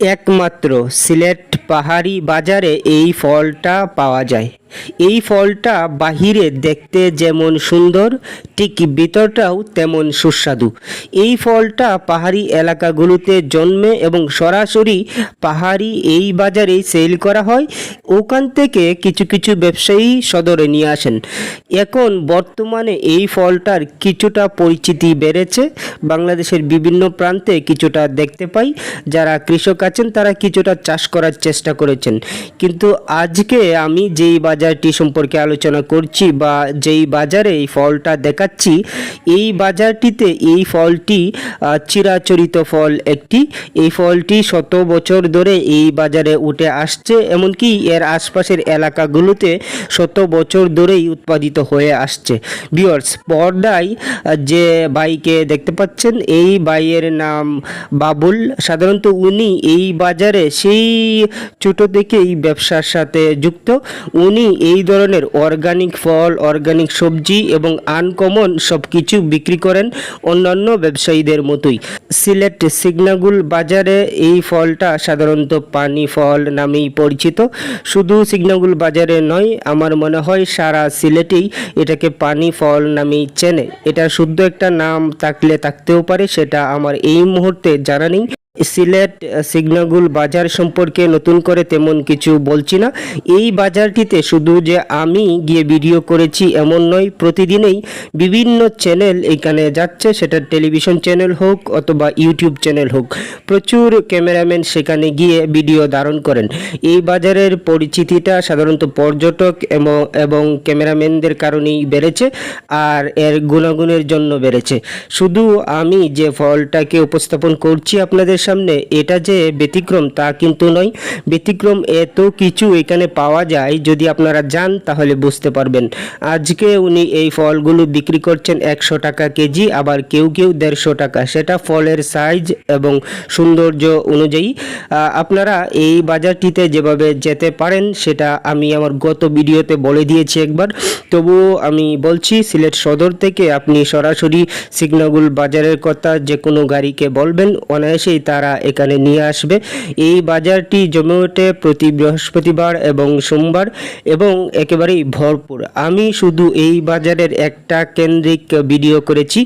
একমাত্র সিলেট পাহাড়ি বাজারে এই ফলটা পাওয়া যায়। এই ফলটা বাহিরে দেখতে যেমন সুন্দর, ঠিক ভিতরটাও তেমন সুস্বাদু। এই ফলটা পাহাড়ি এলাকাগুলোতে জন্মে এবং সরাসরি পাহাড়ি এই বাজারেই সেল করা হয়। ওখান থেকে কিছু কিছু ব্যবসায়ী সদরে নিয়ে আসেন। এখন বর্তমানে এই ফলটার কিছুটা পরিচিতি বেড়েছে। বাংলাদেশের বিভিন্ন প্রান্তে কিছুটা দেখতে পাই। যারা কৃষক আছেন তারা কিছুটা চাষ করার চেষ্টা করেছেন। কিন্তু আজকে আমি যেই বাজারটি সম্পর্কে আলোচনা করছি বা যেই বাজারে এই ফলটা দেখাচ্ছি, এই বাজারটিতে এই ফলটি চিরাচরিত ফল একটি। এই ফলটি শত বছর ধরে এই বাজারে উঠে আসছে, এমনকি এর আশপাশের এলাকাগুলোতে শত বছর ধরেই উৎপাদিত হয়ে আসছে। বিয়ার্স পর্দায় যে বাইকে দেখতে পাচ্ছেন, এই বাইয়ের নাম বাবুল। সাধারণত উনি এই বাজারে সেই ছোট থেকেই ব্যবসার সাথে যুক্ত। উনি এই ধরনের অর্গানিক ফল অর্গানিক সবজি এবং আনকমন সব কিছু বিক্রি করেন অন্যান্য ব্যবসায়ীদের মতোই। সিলেট সিগনাগুল বাজারে এই ফলটা সাধারণত পানি ফল নামেই পরিচিত। শুধু সিগনাগুল বাজারে নয়, আমার মনে হয় সারা সিলেটেই এটাকে পানি ফল নামেই চেনে। এটা শুদ্ধ একটা নাম থাকলে থাকতেও পারে, সেটা আমার এই মুহূর্তে জানা নেই। সিলেট সিগনাগুল বাজার সম্পর্কে নতুন করে তেমন কিছু বলছি না। এই বাজারটিতে শুধু যে আমি গিয়ে ভিডিও করেছি এমন নয়, প্রতিদিনেই বিভিন্ন চ্যানেল এখানে যাচ্ছে, সেটা টেলিভিশন চ্যানেল হোক অথবা ইউটিউব চ্যানেল হোক। প্রচুর ক্যামেরাম্যান সেখানে গিয়ে ভিডিও ধারণ করেন। এই বাজারের পরিচিতিটা সাধারণত পর্যটক এবং- ক্যামেরাম্যানদের কারণেই বেড়েছে আর এর গুণাগুণের জন্য বেড়েছে। শুধু আমি যে ফলটাকে উপস্থাপন করছি আপনাদের সামনে এটা যে ব্যতিক্রম তা কিন্তু নয়। ব্যতিক্রম এত কিছু এখানে পাওয়া যায়, যদি আপনারা যান তাহলে বুঝতে পারবেন। আজকে উনি এই ফলগুলো বিক্রি করছেন একশো টাকা কেজি, আবার কেউ কেউ দেড়শো টাকা। সেটা ফলের সাইজ এবং সৌন্দর্য অনুযায়ী। আপনারা এই বাজারটিতে যেভাবে যেতে পারেন, সেটা আমি আমার গত ভিডিওতে বলে দিয়েছি একবার। তবুও আমি বলছি, সিলেট সদর থেকে আপনি সরাসরি সিগনাগুল বাজারের কথা যে কোনো গাড়িকে বলবেন, অনায়াসেই তারা এখানে নিয়ে আসবে। এই বাজারটি জমে ওঠে প্রতি বৃহস্পতিবার এবং সোমবার এবং একেবারেই ভরপুর। আমি শুধু এই বাজারের একটা কেন্দ্রিক ভিডিও করেছি।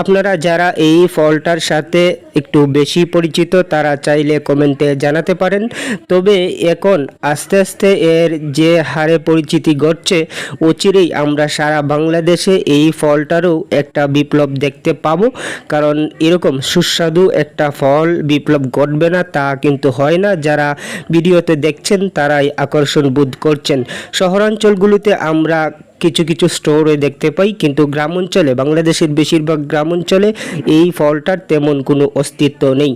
আপনারা যারা এই ফলটার সাথে একটু বেশি পরিচিত, তারা চাইলে কমেন্টে জানাতে পারেন। তবে এখন আস্তে আস্তে এর যে হারে পরিচিতি ঘটছে, অচিরেই আমরা সারা বাংলাদেশে এই ফলটারও একটা বিপ্লব দেখতে পাবো। কারণ এরকম সুস্বাদু একটা ফল বিপ্লব ঘটবে না, তা কিন্তু হয় না। যারা ভিডিওতে দেখছেন, তারাই আকর্ষণ বোধ করছেন। শহরাঞ্চলগুলোতে আমরা কিছু কিছু স্টোরে দেখতে পাই, কিন্তু গ্রাম অঞ্চলে বাংলাদেশের বেশিরভাগ গ্রাম অঞ্চলে এই ফলটার তেমন কোনো অস্তিত্ব নেই।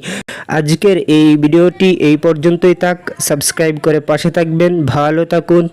আজকের এই ভিডিওটি এই পর্যন্তই থাক। সাবস্ক্রাইব করে পাশে থাকবেন। ভালো থাকুন।